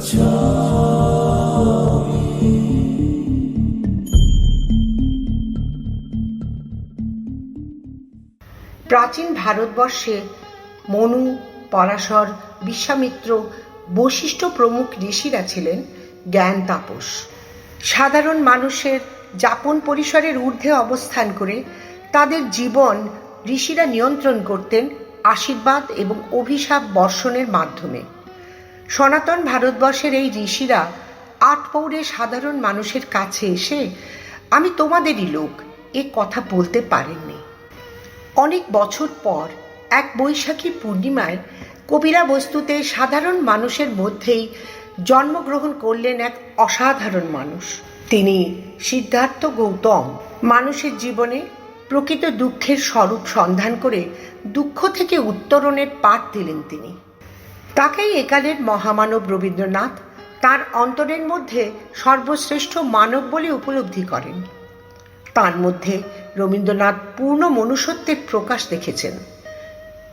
প্রাচীন ভারতবর্ষে মনু পরাশর বিশ্বামিত্র, বশিষ্ঠ প্রমুখ ঋষিরা ছিলেন জ্ঞান তাপস। সাধারণ মানুষের যাপন পরিসরের ঊর্ধ্বে অবস্থান করে তাদের জীবন ঋষিরা নিয়ন্ত্রণ করতেন আশীর্বাদ এবং অভিশাপ বর্ষণের মাধ্যমে। সনাতন ভারতবর্ষের এই ঋষিরা আট পৌরে সাধারণ মানুষের কাছে এসে, আমি তোমাদেরই লোক, এ কথা বলতে পারেননি। অনেক বছর পর এক বৈশাখী পূর্ণিমায় কবিরা বস্তুতে সাধারণ মানুষের মধ্যেই জন্মগ্রহণ করলেন এক অসাধারণ মানুষ। তিনি সিদ্ধার্থ গৌতম মানুষের জীবনে প্রকৃত দুঃখের স্বরূপ সন্ধান করে দুঃখ থেকে উত্তরণের পাঠ দিলেন তিনি। তাকেই একালের মহামানব রবীন্দ্রনাথ তার অন্তরের মধ্যে সর্বশ্রেষ্ঠ মানব বলে উপলব্ধি করেন। তার মধ্যে রবীন্দ্রনাথ পূর্ণ মনুষ্যত্বের প্রকাশ দেখেছেন।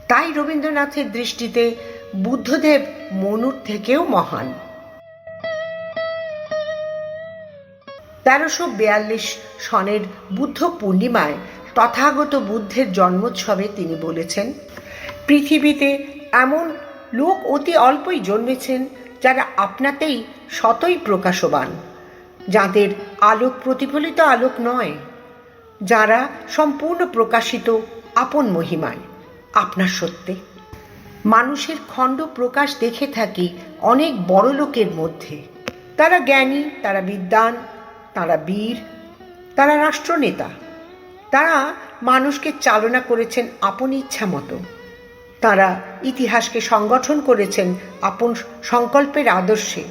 তাই রবীন্দ্রনাথের দৃষ্টিতে বুদ্ধদেব মনুর থেকেও মহান। তেরোশো বিয়াল্লিশ সনের বুদ্ধ পূর্ণিমায় তথাগত বুদ্ধের জন্মোৎসবে তিনি বলেছেন, পৃথিবীতে এমন লোক অতি অল্পই জন্মেছেন যারা আপনাতেই শতই প্রকাশবান, যাদের আলোক প্রতিফলিত আলোক নয়, যারা সম্পূর্ণ প্রকাশিত আপন মহিমায়। আপনার সত্যে। মানুষের খণ্ড প্রকাশ দেখে থাকি অনেক বড় লোকের মধ্যে। তারা জ্ঞানী, তারা বিদ্বান, তারা বীর, তারা রাষ্ট্রনেতা। তারা মানুষকে চালনা করেছেন আপন ইচ্ছা মতো তারা ইতিহাসকে সংগঠন করেছেন আপন সংকল্পের আদর্শে।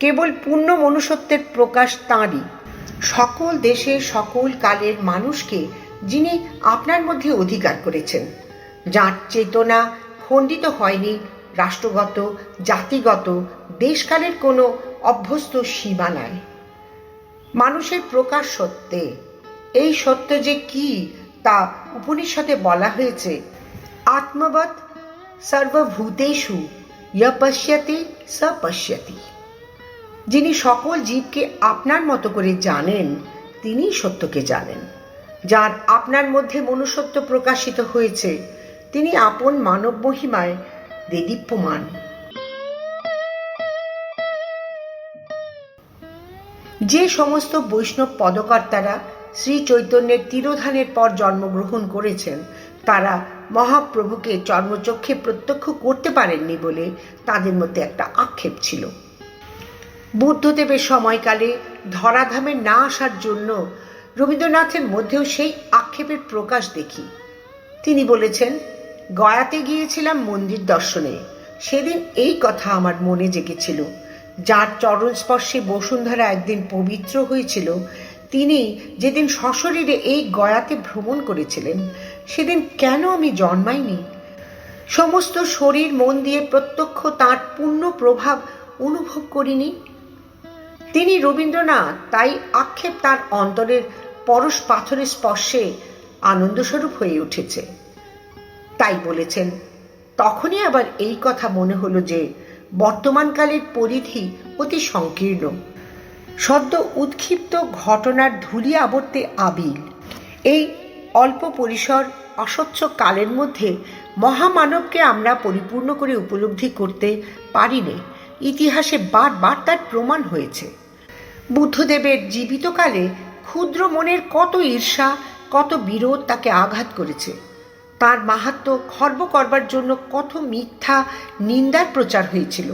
কেবল পূর্ণ মনুষ্যত্বের প্রকাশ তাঁরই। সকল দেশের সকল কালের মানুষকে যিনি আপনার মধ্যে অধিকার করেছেন, যাঁর চেতনা খণ্ডিত হয়নি রাষ্ট্রগত, জাতিগত, দেশকালের কোনো অভ্যস্ত সীমানায় মানুষের প্রকাশ সত্যে। এই সত্য যে কি তা উপনিষদে বলা হয়েছে আত্মবৎ সর্বভূতেষু ইয় স পশ্যতি যিনি সকল জীবকে আপনার মতো করে জানেন তিনি সত্যকে জানেন। যার আপনার মধ্যে মনুষ্যত্ব প্রকাশিত হয়েছে, তিনি আপন মানব মহিমায় দেদীপ্যমান যে সমস্ত বৈষ্ণব পদকর্তারা শ্রী চৈতন্যের তিরোধানের পর জন্মগ্রহণ করেছেন, তারা মহাপ্রভুকে চর্মচক্ষে প্রত্যক্ষ করতে পারেননি বলে তাদের মধ্যে একটা আক্ষেপ ছিল। বুদ্ধদেবের সময়কালে ধরাধামে না আসার জন্য রবীন্দ্রনাথের মধ্যেও সেই আক্ষেপের প্রকাশ দেখি। তিনি বলেছেন, গয়াতে গিয়েছিলাম মন্দির দর্শনে। সেদিন এই কথা আমার মনে জেগেছিল। যার চরণ স্পর্শে বসুন্ধরা একদিন পবিত্র হয়েছিল, তিনি যেদিন সশরীরে এই গয়াতে ভ্রমণ করেছিলেন সেদিন কেন আমি জন্মাইনি? সমস্ত শরীর মন দিয়ে প্রত্যক্ষ তার পূর্ণ প্রভাব অনুভব করিনি। তিনি রবীন্দ্রনাথ, তাই আক্ষেপ তার অন্তরের পরশ পাথরের স্পর্শে আনন্দস্বরূপ হয়ে উঠেছে। তাই বলেছেন, তখনই আবার এই কথা মনে হলো যে বর্তমানকালের পরিধি অতি সংকীর্ণ। সদ্য উৎক্ষিপ্ত ঘটনার ধুলি আবর্তে আবিল। এই অল্প পরিসর, অস্বচ্ছ কালের মধ্যে মহামানবকে আমরা পরিপূর্ণ করে উপলব্ধি করতে পারিনি। ইতিহাসে বারবার তার প্রমাণ হয়েছে। বুদ্ধদেবের জীবিতকালে ক্ষুদ্র মনের কত ঈর্ষা, কত বিরোধ তাকে আঘাত করেছে। তার মাহাত্ম খর্ব করবার জন্য কত মিথ্যা, নিন্দার প্রচার হয়েছিল।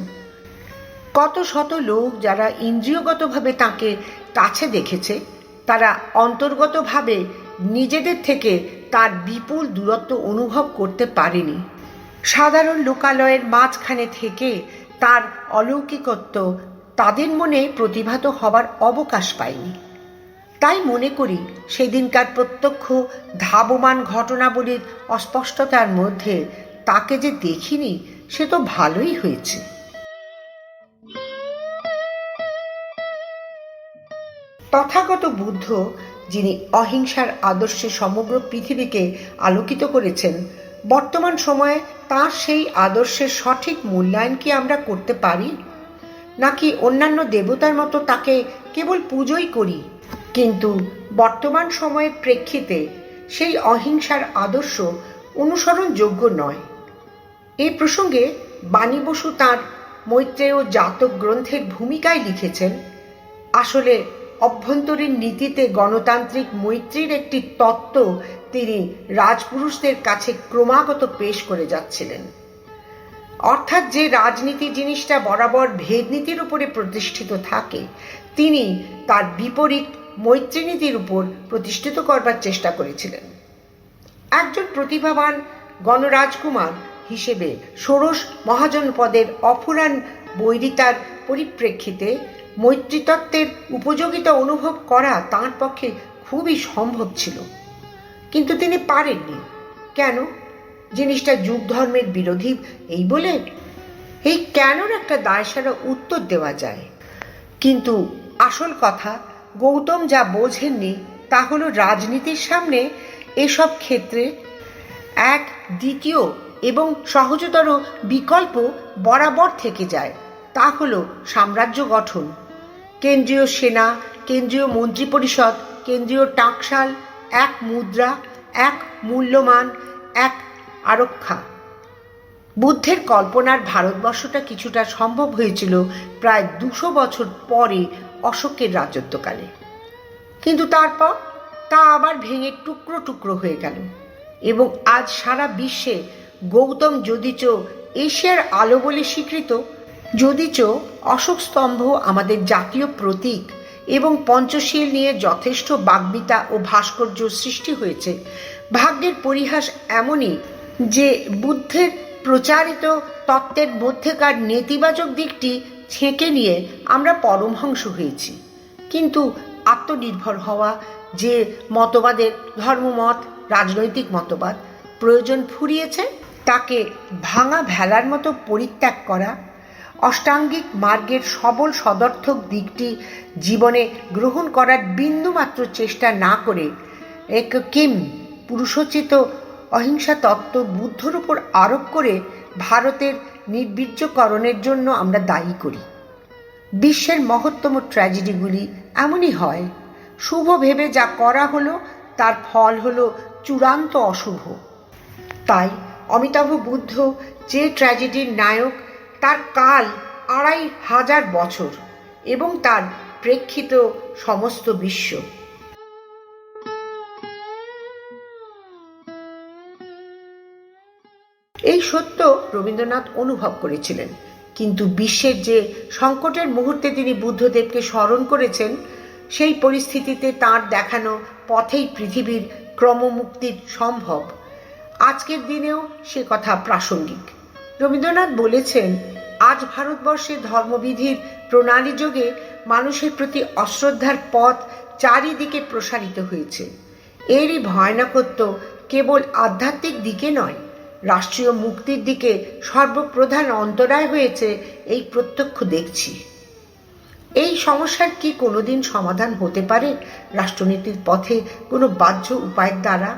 কত শত লোক যারা ইন্দ্রিয়গতভাবে তাকে কাছে দেখেছে, তারা অন্তর্গতভাবে নিজেদের থেকে তার বিপুল দূরত্ব অনুভব করতে পারেনি। সাধারণ লোকালয়ের মাঝখানে থেকে তার অলৌকিকত্ব তাদের মনে প্রতিভাত হবার অবকাশ পায়নি। তাই মনে করি সেদিনকার প্রত্যক্ষ ধাবমান ঘটনাবলীর অস্পষ্টতার মধ্যে তাকে যে দেখিনি, সে তো ভালোই হয়েছে। তথাগত বুদ্ধ যিনি অহিংসার আদর্শে সমগ্র পৃথিবীকে আলোকিত করেছেন, বর্তমান সময়ে তার সেই আদর্শের সঠিক মূল্যায়ন কি আমরা করতে পারি? নাকি অন্যান্য দেবতার মতো তাকে কেবল পুজোই করি? কিন্তু বর্তমান সময়ের প্রেক্ষিতে সেই অহিংসার আদর্শ অনুসরণযোগ্য নয়। এই প্রসঙ্গে বাণী বসু তাঁর মৈত্রেয় জাতক গ্রন্থের ভূমিকায় লিখেছেন, আসলে অভ্যন্তরীণ নীতিতে গণতান্ত্রিক মৈত্রীর একটি তত্ত্ব তিনি রাজপুরুষদের কাছে ক্রমাগত পেশ করে যাচ্ছিলেন। অর্থাৎ যে রাজনীতি জিনিসটা বরাবর ভেদনীতির উপরে প্রতিষ্ঠিত থাকে, তিনি তার বিপরীত মৈত্রীনীতির উপর প্রতিষ্ঠিত করবার চেষ্টা করেছিলেন। একজন প্রতিভাবান গণরাজকুমার হিসেবে ষোড়শ মহাজন পদের অফুরান বৈরিতার পরিপ্রেক্ষিতে মৈত্রীতত্ত্বের উপযোগিতা অনুভব করা তাঁর পক্ষে খুবই সম্ভব ছিল। কিন্তু তিনি পারেননি। কেন? জিনিসটা যুগ ধর্মের বিরোধী এই বলে? এই কেনর একটা দায়সারা উত্তর দেওয়া যায়। কিন্তু আসল কথা, গৌতম যা বোঝেননি তা হলো রাজনীতির সামনে এসব ক্ষেত্রে এক দ্বিতীয় এবং সহজতর বিকল্প বরাবর থেকে যায়। তা হলো সাম্রাজ্য গঠন। কেন্দ্রীয় সেনা, কেন্দ্রীয় মন্ত্রিপরিষদ, কেন্দ্রীয় টাকশাল, এক মুদ্রা, এক মূল্যমান, এক আরক্ষা। বুদ্ধের কল্পনার ভারতবর্ষটা কিছুটা সম্ভব হয়েছিল প্রায় দুশো বছর পরে অশোকের রাজত্বকালে। কিন্তু তারপর তা আবার ভেঙে টুকরো টুকরো হয়ে গেল এবং আজ সারা বিশ্বে গৌতম যদিচ এশিয়ার আলো বলে স্বীকৃত যদিচ অশোক স্তম্ভ আমাদের জাতীয় প্রতীক এবং পঞ্চশীল নিয়ে যথেষ্ট বাগ্মিতা ও ভাস্কর্য সৃষ্টি হয়েছে, ভাগ্যের পরিহাস এমনই যে বুদ্ধের প্রচারিত তত্ত্বের মধ্যেকার নেতিবাচক দিকটি ছেঁকে নিয়ে আমরা পরমহংস হয়েছি। কিন্তু আত্মনির্ভর হওয়া যে মতবাদের ধর্মমত, রাজনৈতিক মতবাদ প্রয়োজন ফুরিয়েছে, তাকে ভাঙা ভেলার মতো পরিত্যাগ করা অষ্টাঙ্গিক মার্গের সবল সদর্থক দিকটি জীবনে গ্রহণ করার বিন্দুমাত্র চেষ্টা না করে এক কিম পুরুষোচিত অহিংসা তত্ত্ব বুদ্ধর উপর আরোপ করে ভারতের নির্বীর্যকরণের জন্য আমরা দায়ী করি। বিশ্বের মহত্তম ট্র্যাজেডিগুলি এমনই হয়। শুভ ভেবে যা করা হলো, তার ফল হলো চূড়ান্ত অশুভ। তাই অমিতাভ বুদ্ধ যে ট্র্যাজেডির নায়ক তার কাল আড়াই হাজার বছর এবং তার প্রেক্ষিত সমস্ত বিশ্ব। এই সত্য রবীন্দ্রনাথ অনুভব করেছিলেন। কিন্তু বিশ্বের যে সংকটের মুহূর্তে তিনি বুদ্ধদেবকে স্মরণ করেছেন, সেই পরিস্থিতিতে তার দেখানো পথেই পৃথিবীর ক্রমমুক্তির সম্ভব। আজকের দিনেও সে কথা প্রাসঙ্গিক। রবীন্দ্রনাথ বলেছেন, আজ ভারতবর্ষে ধর্মবিধির প্রণালী যোগে মানুষের প্রতি অশ্রদ্ধার পথ চারিদিকে প্রসারিত হয়েছে। এরই ভয়ানকত্ব কেবল আধ্যাত্মিক দিকে নয়, রাষ্ট্রীয় মুক্তির দিকে সর্বপ্রধান অন্তরায় হয়েছে এই প্রত্যক্ষ দেখছি। এই সমস্যার কি কোনোদিন সমাধান হতে পারে রাষ্ট্রনীতির পথে কোনো বাহ্য উপায়ের দ্বারা?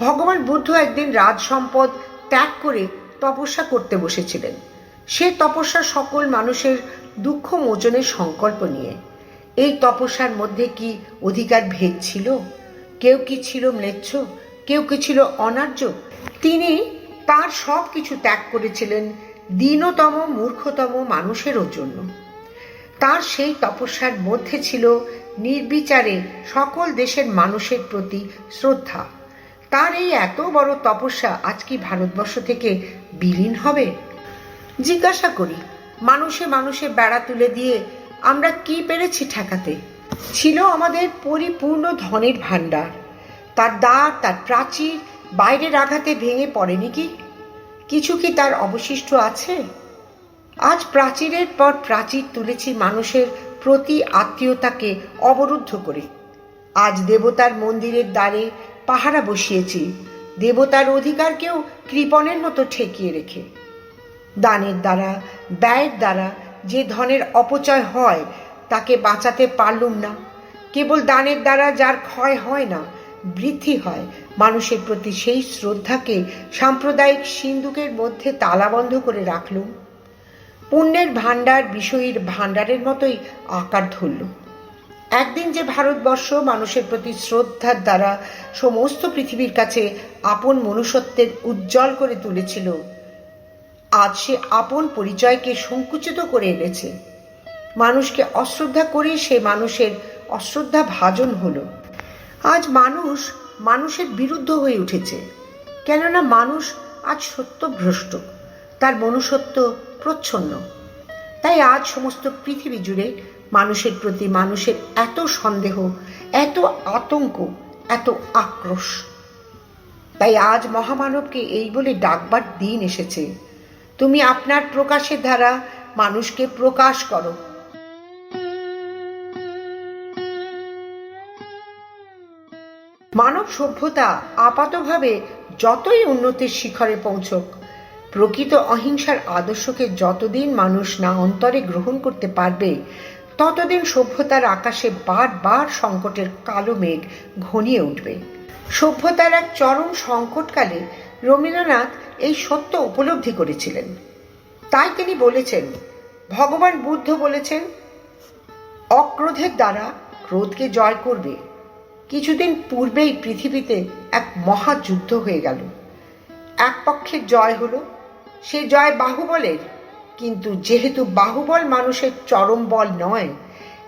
ভগবান বুদ্ধ একদিন রাজ সম্পদ ত্যাগ করে তপস্যা করতে বসেছিলেন। সে তপস্যা সকল মানুষের দুঃখ মোচনের সংকল্প নিয়ে। এই তপস্যার মধ্যে কি অধিকার ভেদ ছিল? কেউ কি ছিল ম্লেচ্ছ? কেউ কি ছিল অনার্য? তিনি তার সব কিছু ত্যাগ করেছিলেন দীনতম, মূর্খতম মানুষেরও জন্য। তার সেই তপস্যার মধ্যে ছিল নির্বিচারে সকল দেশের মানুষের প্রতি শ্রদ্ধা। তার এই এত বড় তপস্যা আজ কি ভারতবর্ষ থেকে বিলীন হবে? জিজ্ঞাসা করি, মানুষে মানুষে বেড়া তুলে দিয়ে আমরা কি পেরেছি ঠেকাতে? ছিল আমাদের পরিপূর্ণ ধনের ভাণ্ডার। তার দ্বার, তার প্রাচীর বাইরের আঘাতে ভেঙে পড়েনি কি? কিছু কি তার অবশিষ্ট আছে? আজ প্রাচীরের পর প্রাচীর তুলেছি মানুষের প্রতি আত্মীয়তাকে অবরুদ্ধ করে। আজ দেবতার মন্দিরের দ্বারে পাহারা বসিয়েছি। দেবতার অধিকারকেও কৃপণের মতো ঠেকিয়ে রেখে। দানের দ্বারা, ব্যয়ের দ্বারা যে ধনের অপচয় হয়, তাকে বাঁচাতে পারলুম না। কেবল দানের দ্বারা যার ক্ষয় হয় না, বৃদ্ধি হয়। মানুষের প্রতি সেই শ্রদ্ধাকে সাম্প্রদায়িক সিন্ধুকের মধ্যে তালাবন্ধ করে রাখলুম। পুণ্যের ভাণ্ডার বিষয়ীর ভাণ্ডারের মতোই আকার ধরল একদিন যে ভারতবর্ষ মানুষের প্রতি শ্রদ্ধার দ্বারা সমস্ত পৃথিবীর কাছে আপন মনুষ্যত্বের উজ্জ্বল করে তুলেছিল, আজ সে আপন পরিচয়কে সংকুচিত করে এনেছে। মানুষকে অশ্রদ্ধা করে সে মানুষের অশ্রদ্ধা ভাজন হলো। আজ মানুষ মানুষের বিরুদ্ধ হয়ে উঠেছে, কেননা মানুষ আজ সত্যভ্রষ্ট, তার মনুষ্যত্ব প্রচ্ছন্ন। তাই আজ সমস্ত পৃথিবী জুড়ে মানুষের প্রতি মানুষের এত সন্দেহ, এত আতঙ্ক, এত আক্রোশ। তাই আজ মহামানবকে এই বলে ডাকবার দিন এসেছে। তুমি আপনার প্রকাশের দ্বারা মানুষকে প্রকাশ করো। মানব সভ্যতা আপাতভাবে যতই উন্নতির শিখরে পৌঁছক প্রকৃত অহিংসার আদর্শকে যতদিন মানুষ না অন্তরে গ্রহণ করতে পারবে, ততদিন সভ্যতার আকাশে বারবার সংকটের কালো মেঘ ঘনিয়ে উঠবে। সভ্যতার এক চরম সংকটকালে রবীন্দ্রনাথ এই সত্য উপলব্ধি করেছিলেন। তাই তিনি বলেছেন, ভগবান বুদ্ধ বলেছেন, অক্রোধের দ্বারা ক্রোধকে জয় করবে। কিছুদিন পূর্বেই পৃথিবীতে এক মহাযুদ্ধ হয়ে গেল। এক পক্ষের জয় হলো সে জয় বাহুবলের। কিন্তু যেহেতু বাহুবল মানুষের চরম বল নয়,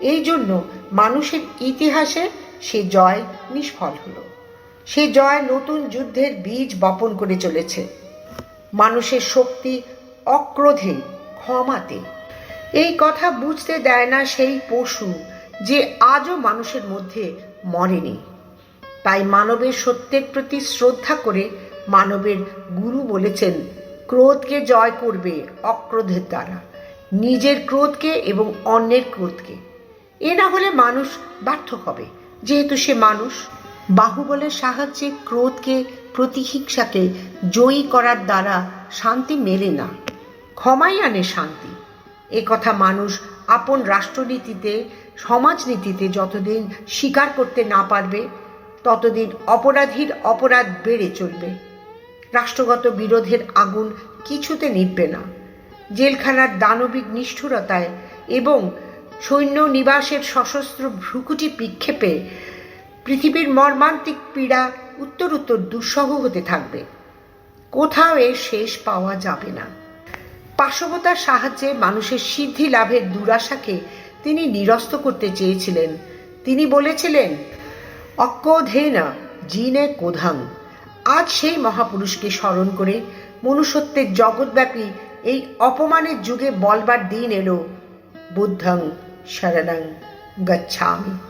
এই জন্য মানুষের ইতিহাসে সে জয় নিষ্ফল হলো। সে জয় নতুন যুদ্ধের বীজ বপন করে চলেছে। মানুষের শক্তি অক্রোধে ক্ষমাতে। এই কথা বুঝতে দেয় না সেই পশু যে আজও মানুষের মধ্যে মরেনি। তাই মানবের সত্যের প্রতি শ্রদ্ধা করে মানবের গুরু বলেছেন ক্রোধকে জয় করবে অক্রোধের দ্বারা। নিজের ক্রোধকে এবং অন্যের ক্রোধকে। এ না হলে মানুষ ব্যর্থ হবে। যেহেতু সে মানুষ, বাহুবলের সাহায্যে ক্রোধকে প্রতিহিংসাকে জয়ী করার দ্বারা শান্তি মেলে না। ক্ষমাই আনে শান্তি। এ কথা মানুষ আপন রাষ্ট্রনীতিতে, সমাজনীতিতে যতদিন স্বীকার করতে না পারবে, ততদিন অপরাধীর অপরাধ বেড়ে চলবে। রাষ্ট্রগত বিরোধের আগুন কিছুতে নিভবে না। জেলখানার দানবিক নিষ্ঠুরতায় এবং সৈন্য নিবাসের সশস্ত্র ভ্রুকুটি বিক্ষেপে পৃথিবীর মর্মান্তিক পীড়া উত্তর উত্তর দুঃসহ হতে থাকবে। কোথাও এর শেষ পাওয়া যাবে না। পাশবতার সাহায্যে মানুষের সিদ্ধি লাভের দুরাশাকে তিনি নিরস্ত করতে চেয়েছিলেন। তিনি বলেছিলেন, অক্কোধেনা জিনে কোধাং। আজ সেই মহাপুরুষকে স্মরণ করে মনুষ্যত্বের জগৎব্যাপী এই অপমানের যুগে বলবার দিন এলো। বুদ্ধং শরণং গচ্ছামি।